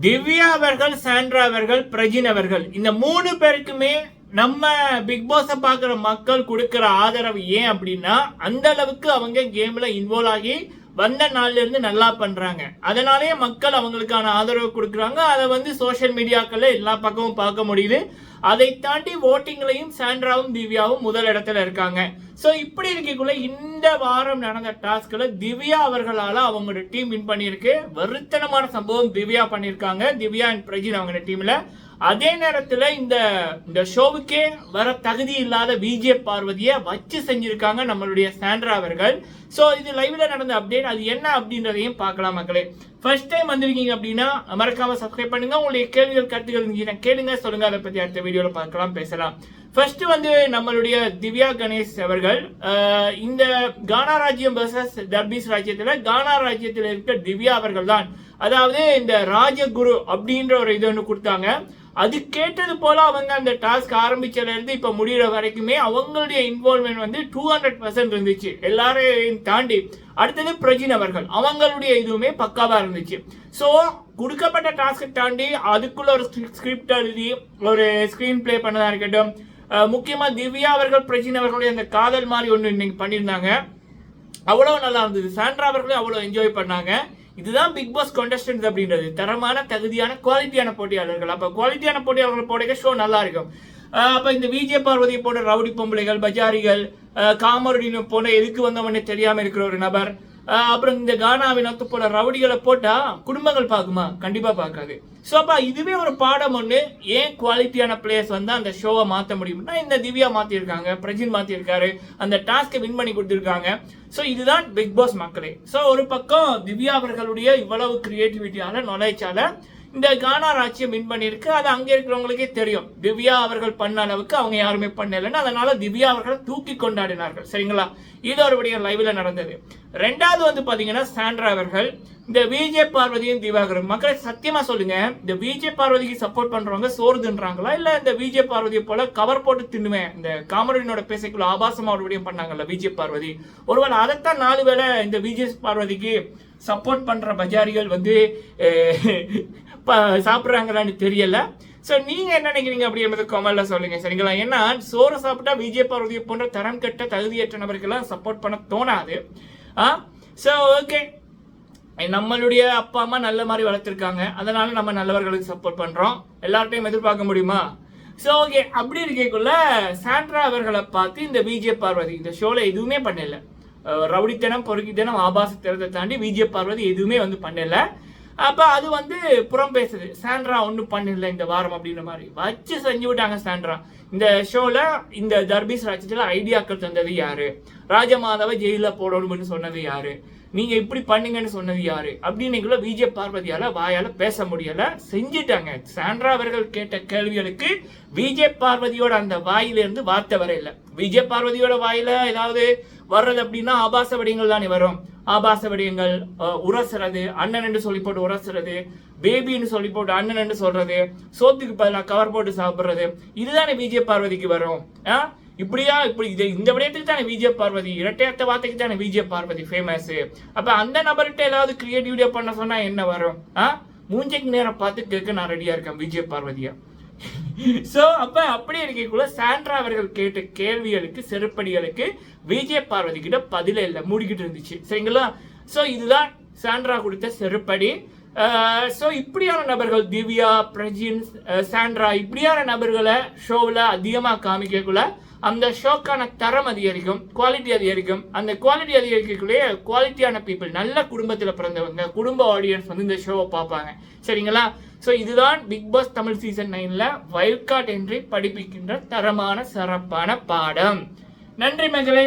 திவ்யா அவர்கள் சாண்ட்ரா அவர்கள் பிரஜின் அவர்கள். இந்த மூணு பேருக்குமே நம்ம பிக் பாஸை பார்க்குற மக்கள் கொடுக்குற ஆதரவு ஏன் அப்படின்னா அந்த அளவுக்கு அவங்க கேம்ல இன்வால்வ் ஆகி வந்த நாள்ல இருந்து நல்லா பண்றாங்க. அதனாலேயே மக்கள் அவங்களுக்கான ஆதரவு கொடுக்குறாங்க. அதை வந்து சோஷியல் மீடியாக்களில் எல்லா பக்கமும் பார்க்க முடியுது. அதை தாண்டி ஓட்டிங்லையும் சாண்ட்ராவும் திவ்யாவும் முதல் இடத்துல இருக்காங்க. ஸோ இப்படி இருக்கக்குள்ள இந்த வாரம் நடந்த டாஸ்கில் திவ்யா அவர்களால் அவங்களோட டீம் வின் பண்ணியிருக்கு. வருத்தனமான சம்பவம் திவ்யா பண்ணியிருக்காங்க. திவ்யா அண்ட் பிரஜின் அவங்களோட டீம்ல அதே நேரத்தில் இந்த இந்த ஷோவுக்கே வர தகுதி இல்லாத விஜே பார்வதியை வச்சு செஞ்சிருக்காங்க நம்மளுடைய சாண்ட்ரா அவர்கள். ஸோ இது லைவில் நடந்த அப்டேட் அது என்ன அப்படின்றதையும் பார்க்கலாம் மக்களே. ஃபர்ஸ்ட் டைம் வந்திருக்கீங்க அப்படின்னா மறக்காம சப்ஸ்கிரைப் பண்ணுங்க. உங்களுடைய கேள்விகள் கருத்துக்கள் இருந்துச்சுன்னா கேளுங்க. சொல்லுங்க. அதை பற்றி அடுத்த வீடியோவில் பார்க்கலாம் பேசலாம். ஃபர்ஸ்ட் வந்து நம்மளுடைய திவ்யா கணேஷ் அவர்கள் இந்த கானா ராஜ்யம் வர்சஸ் டர்பீஸ் ராஜ்யத்தில் கானா ராஜ்யத்தில் இருக்க திவ்யா அவர்கள் தான் அதாவது இந்த ராஜகுரு அப்படின்ற ஒரு இது ஒன்று கொடுத்தாங்க. அது கேட்டது போல அவங்க அந்த டாஸ்க் ஆரம்பிச்சதுல இருந்து இப்ப முடிகிற வரைக்குமே அவங்களுடைய இன்வால்மெண்ட் வந்து டூ ஹண்ட்ரட் பர்சன்ட் இருந்துச்சு. எல்லாரும் எல்லாரையும் தாண்டி அடுத்தது பிரஜின் அவர்கள். அவங்களுடைய இதுவுமே பக்காவா இருந்துச்சு. ஸோ கொடுக்கப்பட்ட டாஸ்க்கை தாண்டி அதுக்குள்ள ஒரு ஸ்கிரிப்ட் எழுதி ஒரு ஸ்கிரீன் பிளே பண்ணதா இருக்கட்டும் முக்கியமாக முக்கியமா திவ்யா அவர்கள் பிரஜின் அவர்களுடைய அந்த காதல் மாதிரி ஒன்று இன்னைக்கு பண்ணியிருந்தாங்க. அவ்வளவு நல்லா இருந்தது. சாண்ட்ரா அவர்களும் அவ்வளவு என்ஜாய் பண்ணாங்க. இதுதான் பிக் பாஸ் கண்டஸ்டன்ஸ் அப்படின்றது. தரமான தகுதியான குவாலிட்டியான போட்டியாளர்கள். அப்போ குவாலிட்டியான போட்டியாளர்கள் போட ஷோ நல்லா இருக்கும். அப்போ இந்த விஜய பார்வதி போன்ற ரவுடி பொம்பளைகள் பஜாரிகள் அஹ் காமருடினு போன்ற எதுக்கு வந்தவனே தெரியாமல் இருக்கிற ஒரு நபர். அப்புறம் இந்த கானா வினோத்து போல ரவுடிகளை போட்டால் குடும்பங்கள் பார்க்குமா? கண்டிப்பாக பார்க்காது. ஸோ அப்போ இதுவே ஒரு பாடம் ஒன்று ஏன் குவாலிட்டியான பிளேயர்ஸ் வந்து அந்த ஷோவை மாற்ற முடியும்னா இந்த திவ்யா மாற்றிருக்காங்க பிரஜின் மாற்றிருக்காரு அந்த டாஸ்க்கை வின் பண்ணி கொடுத்துருக்காங்க. ஸோ இதுதான் பிக் பாஸ் மக்களே. ஸோ ஒரு பக்கம் திவ்யா அவர்களுடைய இவ்வளவு கிரியேட்டிவிட்டியால நுழைச்சால இந்த கானா ராஜ்யம் வின் பண்ணியிருக்கு அது அங்கே இருக்கிறவங்களுக்கே தெரியும். திவ்யா அவர்கள் பண்ண அளவுக்கு அவங்க யாருமே பண்ணலைன்னு அதனால திவ்யா அவர்களை தூக்கி கொண்டாடினார்கள். சரிங்களா? இது ஒரு விடிய லைவ்ல நடந்தது. ரெண்டாவது வந்து பார்த்தீங்கன்னா சாண்ட்ரா அவர்கள் இந்த விஜய் பார்வதியும் திவாகரும். மக்களை சத்தியமா சொல்லுங்க இந்த விஜய் பார்வதிக்கு சப்போர்ட் பண்றவங்க சோறு தின்றாங்களா? இல்ல இந்த விஜய் பார்வதியை போல கவர் போட்டு தின்னுவேன் இந்த காமரடினோட பேசைக்குள்ள ஆபாசமா ஒரு பண்ணாங்கல்ல விஜய் பார்வதி. ஒருவேளை அதைத்தான் நாலு வேளை இந்த விஜய் பார்வதிக்கு சப்போர்ட் பண்ற பஜாரிகள் வந்து சாப்பிட்றாங்களான்னு ப- தெரியல. ஸோ நீங்கள் என்ன நினைக்கிறீங்க அப்படி என்பது கமெண்ட்ல சொல்லுங்கள் சரிங்களா? ஏன்னா சோறு சாப்பிட்டா விஜய் பார்வதியை போன்ற தரம் கெட்ட தகுதியற்ற நபருக்கெல்லாம் சப்போர்ட் பண்ண தோணாது. ஆ? ஸோ ஓகே நம்மளுடைய அப்பா அம்மா நல்ல மாதிரி வளர்த்துருக்காங்க. அதனால நம்ம நல்லவர்களுக்கு சப்போர்ட் பண்ணுறோம் எல்லார்ட்டையும் எதிர்பார்க்க முடியுமா? ஸோ ஓகே அப்படி இருக்கக்குள்ள சாண்ட்ரா அவர்களை பார்த்து இந்த விஜய் பார்வதி இந்த ஷோவில் எதுவுமே பண்ணலை. ரவுடித்தனம் பொறுக்கித்தனம் ஆபாசத்தனத்தை தாண்டி விஜய் பார்வதி எதுவுமே வந்து பண்ணலை. அப்போ அது வந்து புறம் பேசுது. சாண்ட்ரா ஒன்றும் பண்ணல இந்த வாரம் அப்படின்ற மாதிரி. வச்சு செஞ்சு விட்டாங்க சாண்ட்ரா. இந்த ஷோவில் இந்த தர்பீஸ் ராஜ்யத்தில் ஐடியாக்கள் தந்தது யாரு? ராஜமாதவ ஜெயிலில் போடணும்னு சொன்னது யாரு? நீங்க இப்படி பண்ணுங்கன்னு சொன்னது யாரு? அப்படின்னு விஜய் பார்வதியால வாயால பேச முடியல. செஞ்சிட்டாங்க. சாண்ட்ரா அவர்கள் கேட்ட கேள்விகளுக்கு விஜய் பார்வதியோட அந்த வாயிலிருந்து வார்த்தை வரையில. விஜய் பார்வதியோட வாயில ஏதாவது வர்றது அப்படின்னா ஆபாச வடிவங்கள் தானே வரும். ஆபாச வடிவங்கள் உரசுறது அண்ணன் என்று சொல்லி போட்டு உரசுறது பேபின்னு சொல்லி போட்டு அண்ணன் என்று சொல்றது சோத்துக்கு பதிலாக கவர் போட்டு சாப்பிட்றது இதுதானே விஜய் பார்வதிக்கு வரும். ஆ? இப்படியா இப்படி இது இந்த விடயத்துக்கு தானே விஜய பார்வதி இரட்டையத்த வார்த்தைக்கு தானே விஜய பார்வதி ஃபேமஸ் அப்ப அந்த நபர்கிட்ட ஏதாவது கிரியேட்டிவிட்டியா பண்ண சொன்னா என்ன வரும்? ஆ? மூஞ்சைக்கு நேரம் பார்த்து கேட்க நான் ரெடியா இருக்கேன் விஜய பார்வதியா. சோ அப்ப அப்படி இருக்கக்குள்ள சாண்ட்ரா அவர்கள் கேட்ட கேள்விகளுக்கு செருப்படிகளுக்கு விஜய் பார்வதி கிட்ட பதிலே இல்லை மூடிக்கிட்டு இருந்துச்சு. சரிங்களா? சோ இதுதான் சாண்ட்ரா கொடுத்த செருப்படி. ஸோ இப்படியான நபர்கள் திவ்யா பிரஜின் சாண்ட்ரா இப்படியான நபர்களை ஷோவில் அதிகமாக காமிக்கக்குள்ள அந்த ஷோக்கான தரம் அதிகரிக்கும் குவாலிட்டி அதிகரிக்கும். அந்த குவாலிட்டி அதிகரிக்கக்குள்ளேயே குவாலிட்டியான பீப்புள் நல்ல குடும்பத்தில் பிறந்தவங்க குடும்ப ஆடியன்ஸ் வந்து இந்த ஷோவை பார்ப்பாங்க. சரிங்களா? ஸோ இதுதான் பிக் பாஸ் தமிழ் சீசன் நைனில் வைல்ட் கார்ட் என்று படிப்பிக்கின்ற தரமான சிறப்பான பாடம். நன்றி மகளே.